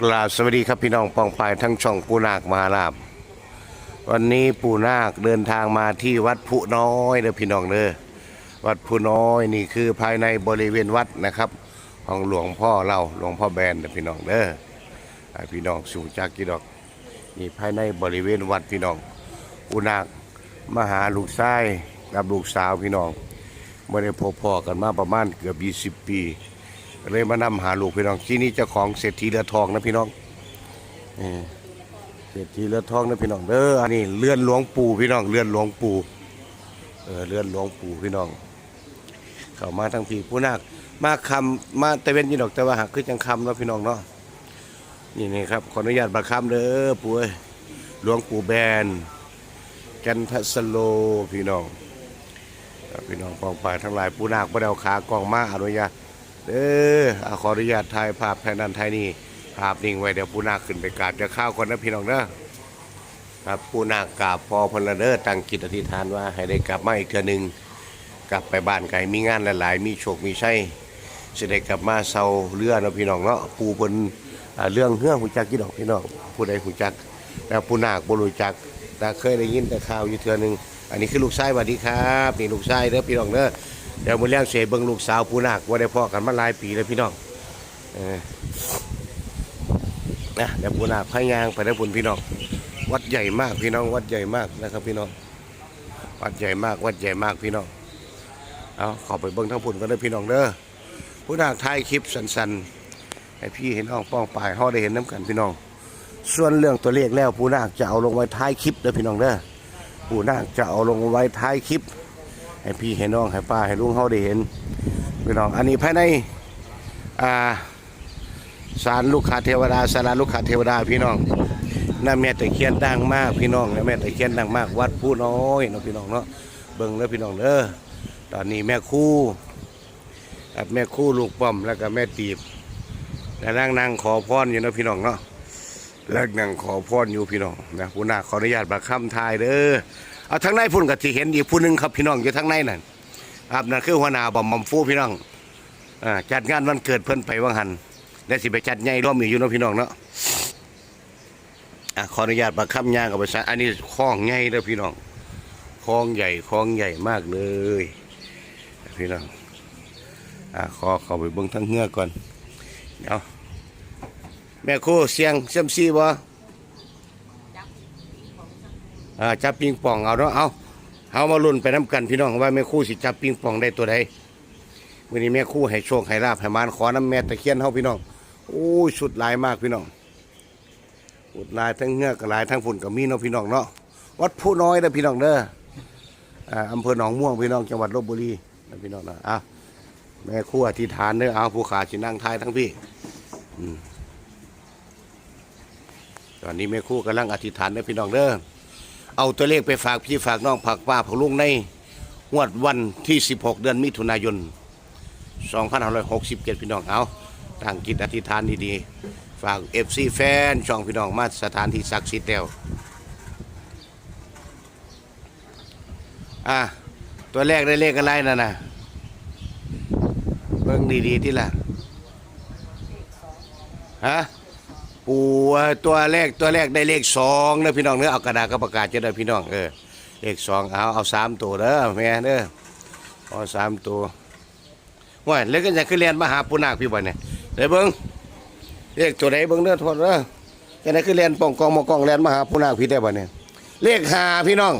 กราบสวัสดีครับพี่น้องปองปายทั้งช่องปูนาคมหาลาบวันนี้ปูนาคเดินทางมาที่วัดผู้น้อยเด้อพี่น้องเด้อวัดผู้น้อยนี่คือภายในบริเวณวัดนะครับ ของหลวงพ่อเราหลวงพ่อแบนเด้อพี่น้องเด้อพี่น้องสูงจากกี่ดอกนี่ภายในบริเวณวัดพี่น้องปูนาคมาหาลูกชายกับลูกสาวพี่น้องไม่ได้พบพ่อกันมาประมาณเกือบ 20 ปี เลยมานำหาลูกพี่น้องที่นี่เจ้าของเศรษฐีเรือทองนะพี่น้องเศรษฐีเรือทองนะพี่น้องเด้ออันนี้เลื่อนหลวงปู่พี่น้องเลื่อนหลวงปู่เออเลื่อนหลวงปู่พี่น้อง เข้ามาทั้งพี่ผู้นาคมาคำมาต่เวนยี่ดอกแต่ว่าหักคือจังคำเนาะพี่น้องเนาะนี่นี่ครับขออนุญาตบักคำเด้อปู่เอ้ยหลวงปู่แบนกันทสโลพี่น้องพี่น้องปองปายทั้งหลายผู้นาคบ่ได้เอาขากองมาอนุญาต เออขออนุญาตถ่ายภาพไทยนันไทยนี่ภาพนิ่งไว้เดี๋ยวปูนาขึ้นไปกราบจะข้าวก่อนนะพี่น้องเด้อครับปูนากราบพอพลเด้อตั้งจิตอธิษฐานว่าให้ได้กลับมาอีกเทื่อหนึงกลับไปบ้านไก่มีงานหลายๆ มีโชคมีชัยสิได้กลับมาเซาเรือเนาะพี่น้องเนาะปูเพิ่นอ่าเรื่องเฮือหูจักกี่ดอกพี่น้องผู้ใดหูจักแต่ปูนาคบ่รู้จักแต่เคยได้ยินแต่ข่าวอยู่เทื่อหนึงอันนี้คือลูกชายสวัสดีครับนี่ลูกชายเด้อพี่น้องเด้อ เดี๋ยวมือแรงเสยเบิ่งลูกสาวผู้นาคว่าได้พ่อกันมาหลายปีแล้วพี่น้องเออนะเดี๋ยวผู้นาคพายางไปได้ผลพี่น้อง วัดใหญ่มากพี่น้อง วัดใหญ่มากนะครับพี่น้อง วัดใหญ่มาก วัดใหญ่มากพี่น้อง เอาขอไปเบิ่งทั้งผลกันเลยพี่น้องเด้อผู้นาคถ่ายคลิปสั้นๆให้พี่เห็นน้องป้องปลายเฮาได้เห็นน้ำกันพี่น้อง ส่วนเรื่องตัวเลขแล้วผู้นาคจะเอาลงไว้ท้ายคลิปเด้อพี่น้องเด้อผู้นาคจะเอาลงไว้ท้ายคลิป ให้พี่ให้น้องให้ป้าให้ลุงเขาได้เห็นพี่น้องอันนี้ภายในอ่าศาลลูกค้าเทวดาศาลลูกค้าเทวดาพี่น้องน้าแม่ตะเคียนดังมากพี่น้องน้าแม่ตะเคียนดังมาก วัดผู้น้อยเนาะพี่น้องเนาะเบิ่งแล้วพี่น้องเด้อตอนนี้แม่คู่กับแม่คู่ลูกป้อมแล้วก็แม่ตีบและนั่งนั่งขอพรอยู่เนาะพี่น้องเนาะแล้วนั่งขอพรอยู่พี่น้องนะผู้นาขออนุญาตบักคำทายเด้อ เอาทั้งในพุ่นกับที่เห็นอีกผู้หนึ่งครับพี่น้องอยู่ทั้งในนั่นครับนั่นคือหัวหน้าบอมบอมฟูพี่น้องอ่าจัดงานวันเกิดเพิ่อนไปว่างหันและสิไปจัดใหญ่ร่วมอยู่เนาะพี่น้องเนาะอะขออนุญาตบักคำย่างกับภาษาอันนี้คลองใหญ่เด้อพี่น้องคลองใหญ่คลองใหญ่มากเลยพี่น้องอะขอเข้าไปเบิ่งทั้งเงือกก่อนเดี๋ยวแม่ครู่เสียงเซียมซีบ่ อ่าจับปิงปองเอาเนาะเอาเอามาลุ้นไปน้ำกันพี่น้องว่าแม่คู่สิจับปิงปองได้ตัวใดวันนี้แม่คู่ให้โชคให้ลาภให้มานขอน้ำแม่ตะเคียนเฮาพี่น้องโอ้ยสุดลายมากพี่น้องสุดลายทั้งเงือกลายทั้งฝุ่นกับมีเนาะพี่น้องเนาะวัดผู้น้อยเด้อพี่น้องเด้ออ่าอำเภอหนองม่วงพี่น้องจังหวัดลบบุรีนะพี่น้องนะอะแม่คู่อธิษฐานเด้อเอาผู้ขาสินั่งทายทั้งพี่ตอนนี้แม่คู่กำลังอธิษฐานเด้อพี่น้องเด้อ เอาตัวเลขไปฝากพี่ฝากน้องฝากป้าฝากลุงในงวดวันที่ 16 เดือนมิถุนายน 2567 พี่น้องเอาตั้งจิตอธิษฐานดีๆ ฝาก FC แฟน ช่องพี่น้องมาสถานที่ศักดิ์สิทธิ์แล้วอะตัวแรกได้เลขอะไรนั่นน่ะเบิ่งดีๆที่ละฮะ ปูตัวแรกตัวแรกได้เลขสองเด้อพี่น้องเด้อเอากระดาษกับปากกาจะได้อพี่น้องเออเลขสองเอาเอาสามตัวเด้อแม่เด้อเอาสามตัวว่าแล้วก็จะขึ้นเรียนมาหาปูนาคพี่บ่เนี่ยเดี๋ยวเบิ้งเลขตัวไหนเบิ้งเด้อโทษเด้อจะได้ขึ้นเรียนปองกองมากองเรียนมาหาปูนาคพี่ได้บ่เนี่ยเลขหาพี่น้อง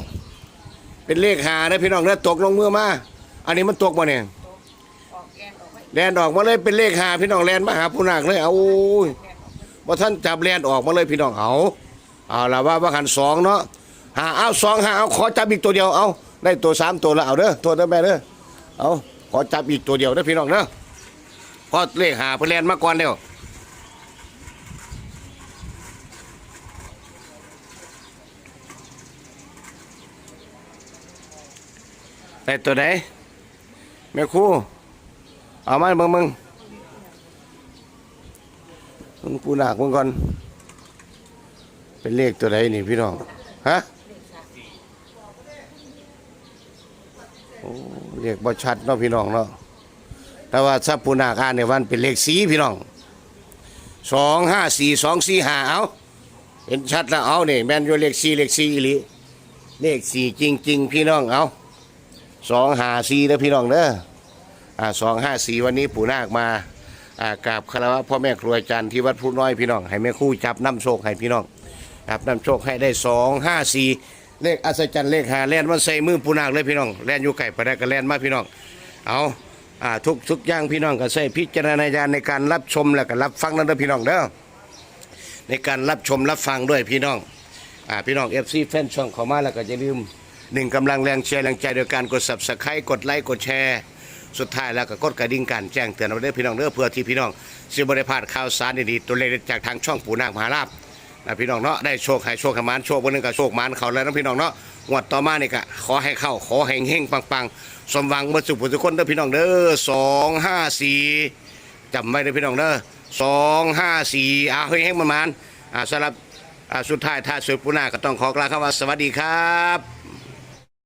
เป็นเลขหาเด้อพี่น้องเด้อตกลงมือมาอันนี้มันตกบ่เนี่ยแลนออกมาเลยเป็นเลขหาพี่น้องแลนมาหาปูนาคเลยเอาโอ้ย ว่าท่านจับแลนออกมาเลยพี่น้องเอาเอาละว่าว่าขันสองเนาะหาเอาสองหาเอาขอจับอีกตัวเดียวเอาได้ตัวสามตัวแล้วเอาเด้อตัวเด้อแม่เด้อเอาขอจับอีกตัวเดียวเด้อพี่น้องเด้อพอเลขหาเพื่อแลนมาก่อนเดียวได้ตัวไหนแม่ครูเอามาเบิ่งมึง มึงปูนักมึงก่อน เป็นเลขตัวใดนี่พี่น้องฮะโอ้เลขบ่ชัดเนาะพี่น้องเนาะแต่ว่าถ้าปูนาคอ่านเนี่ยวันเป็นเลขสีพี่น้องสองห้าสี่สองสี่ห้าเอาเห็นชัดแล้วเอาเนี่ยแมนอยู่เลขสี่เลขสี่อีหลีเลขสี่จริง ๆ พี่น้องเอาสองห้าสี่นะพี่น้องเด้ออ่าสองห้าสี่วันนี้ปู่นาคมา อ่ากราบคารวะพ่อแม่ครูอาจารย์ที่วัดพุน้อยพี่น้อง ให้แม่ครู่จับน้ำโชคให้พี่น้องจับน้ำโชคให้ได้สองห้าสี่เลขอัศจรรย์เลขหาแลนมันใส่มือปูนาคเลยพี่น้องแลนอยู่ไก่ไปได้ก็แลนมาพี่น้อง เอาอ่าทุกทุกอย่างพี่น้องก็ใช้พิจารณญาณในการรับชมและก็รับฟังนั่นเด้อพี่น้องเด้อในการรับชมรับฟังด้วยพี่น้องอ่าพี่น้องเอฟซีแฟนช่องเข้ามาแล้วก็อย่าลืมหนึ่งกำลังแรงแชร์แรงใจโดยการกด subscribe กดไลค์กดแชร์ สุดท้ายแล้วก็กดกระดิ่งการแจ้งเตือนเอาไว้เด้อพี่น้องเด้อเพื่อที่พี่น้องสิบริพลาดข่าวสารดีๆตัวเลขจากทางช่องปู่นาคมหาลาภนะพี่น้องเนาะได้โชคให้โชคให้หมานโชควันหนึงก็โชคมานเขาแล้วนะพี่น้องเนาะงวดต่อมานี่ก็ขอให้เข้าขอให้เฮงปังๆสมหวังเมื่อสุขผลทุกคนเด้อพี่น้องเด้อสองห้าสี่จำไว้เด้อพี่น้องเด้อสองห้าสี่อาเฮ้ยเฮงประมาณอ่าสำหรับอ่าสุดท้ายถ้าสุดปุนาก็ต้องขอกล่าวคำว่าสวัสดีครับ